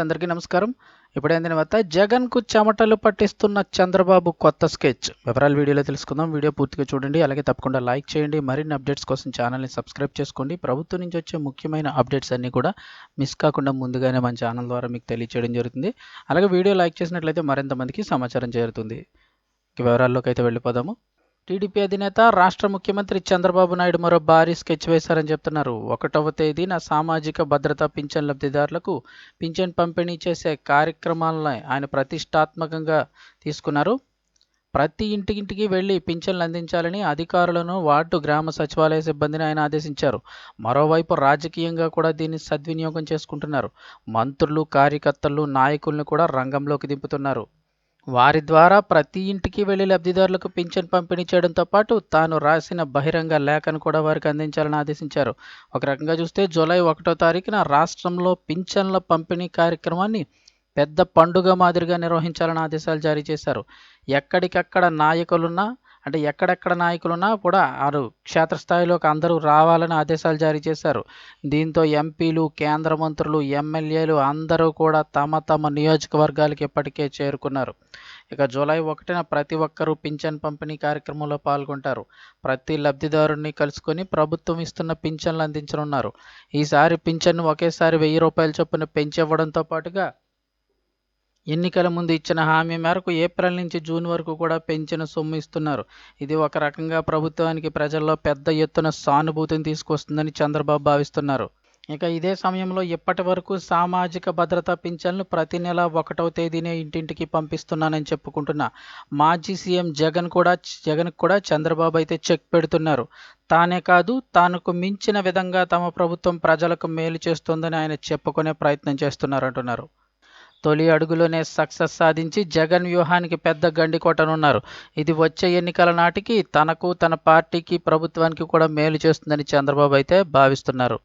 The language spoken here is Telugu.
అందరికీ నమస్కారం. ఇప్పుడైంది వద్ద జగన్కు చెమటలు పట్టిస్తున్న చంద్రబాబు కొత్త స్కెచ్. వివరాలు వీడియోలో తెలుసుకుందాం. వీడియో పూర్తిగా చూడండి. అలాగే తప్పకుండా లైక్ చేయండి. మరిన్ని అప్డేట్స్ కోసం ఛానల్ని సబ్స్క్రైబ్ చేసుకోండి. ప్రభుత్వం నుంచి వచ్చే ముఖ్యమైన అప్డేట్స్ అన్నీ కూడా మిస్ కాకుండా ముందుగానే మన ఛానల్ ద్వారా మీకు తెలియచేయడం జరుగుతుంది. అలాగే వీడియో లైక్ చేసినట్లయితే మరింత మందికి సమాచారం చేరుతుంది. వివరాల్లోకి అయితే వెళ్ళిపోదాము. టీడీపీ అధినేత రాష్ట్ర ముఖ్యమంత్రి చంద్రబాబు నాయుడు మరో భారీ స్కెచ్ వేశారని చెప్తున్నారు. ఒకటవ తేదీన సామాజిక భద్రత పింఛన్ లబ్ధిదారులకు పింఛన్ పంపిణీ చేసే కార్యక్రమాలను ఆయన ప్రతిష్టాత్మకంగా తీసుకున్నారు. ప్రతి ఇంటికింటికి వెళ్ళి పింఛన్లు అందించాలని అధికారులను వార్డు గ్రామ సచివాలయ సిబ్బందిని ఆయన ఆదేశించారు. మరోవైపు రాజకీయంగా కూడా దీన్ని సద్వినియోగం చేసుకుంటున్నారు. మంత్రులు కార్యకర్తలు నాయకులను కూడా రంగంలోకి దింపుతున్నారు. వారి ద్వారా ప్రతి ఇంటికి వెళ్ళి లబ్ధిదారులకు పింఛన్ పంపిణీ చేయడంతో పాటు తాను రాసిన బహిరంగ లేఖను కూడా వారికి అందించాలని ఆదేశించారు. ఒక రకంగా చూస్తే జూలై ఒకటో తారీఖున రాష్ట్రంలో పింఛన్ల పంపిణీ కార్యక్రమాన్ని పెద్ద పండుగ మాదిరిగా నిర్వహించాలని ఆదేశాలు జారీ చేశారు. ఎక్కడికక్కడ నాయకులున్నా అంటే ఎక్కడెక్కడ నాయకులున్నా కూడా వారు క్షేత్రస్థాయిలోకి అందరూ రావాలని ఆదేశాలు జారీ చేశారు. దీంతో ఎంపీలు కేంద్ర మంత్రులు ఎమ్మెల్యేలు అందరూ కూడా తమ తమ నియోజకవర్గాలకు ఇప్పటికే చేరుకున్నారు. ఇక జూలై ఒకటిన ప్రతి ఒక్కరూ పింఛన్ పంపిణీ కార్యక్రమంలో పాల్గొంటారు. ప్రతి లబ్ధిదారుని కలుసుకొని ప్రభుత్వం ఇస్తున్న పింఛన్లు అందించనున్నారు. ఈసారి పింఛన్ను ఒకేసారి వెయ్యి రూపాయల చొప్పున పెంచివ్వడంతో పాటుగా ఎన్నికల ముందు ఇచ్చిన హామీ మేరకు ఏప్రిల్ నుంచి జూన్ వరకు కూడా పెంచిన సొమ్ము ఇస్తున్నారు. ఇది ఒక రకంగా ప్రభుత్వానికి ప్రజల్లో పెద్ద ఎత్తున సానుభూతిని తీసుకొస్తుందని చంద్రబాబు భావిస్తున్నారు. ఇక ఇదే సమయంలో ఇప్పటి వరకు సామాజిక భద్రత పింఛన్లు ప్రతి నెల ఒకటవ తేదీనే ఇంటింటికి పంపిస్తున్నానని చెప్పుకుంటున్న. మాజీ సీఎం జగన్ కూడా జగన్ కూడా చంద్రబాబు అయితే చెక్ పెడుతున్నారు. తానే కాదు తానుకు మించిన విధంగా తమ ప్రభుత్వం ప్రజలకు మేలు చేస్తుందని ఆయన చెప్పుకునే ప్రయత్నం చేస్తున్నారంటున్నారు తొలి అడుగులోనే సక్సెస్ సాధించి జగన్ వ్యూహానికి పెద్ద గండి కొట్టనున్నారు ఇది వచ్చే ఎన్నికల నాటికి తనకు తన పార్టీకి ప్రభుత్వానికి కూడా మేలు చేస్తుందని చంద్రబాబు అయితే భావిస్తున్నారు.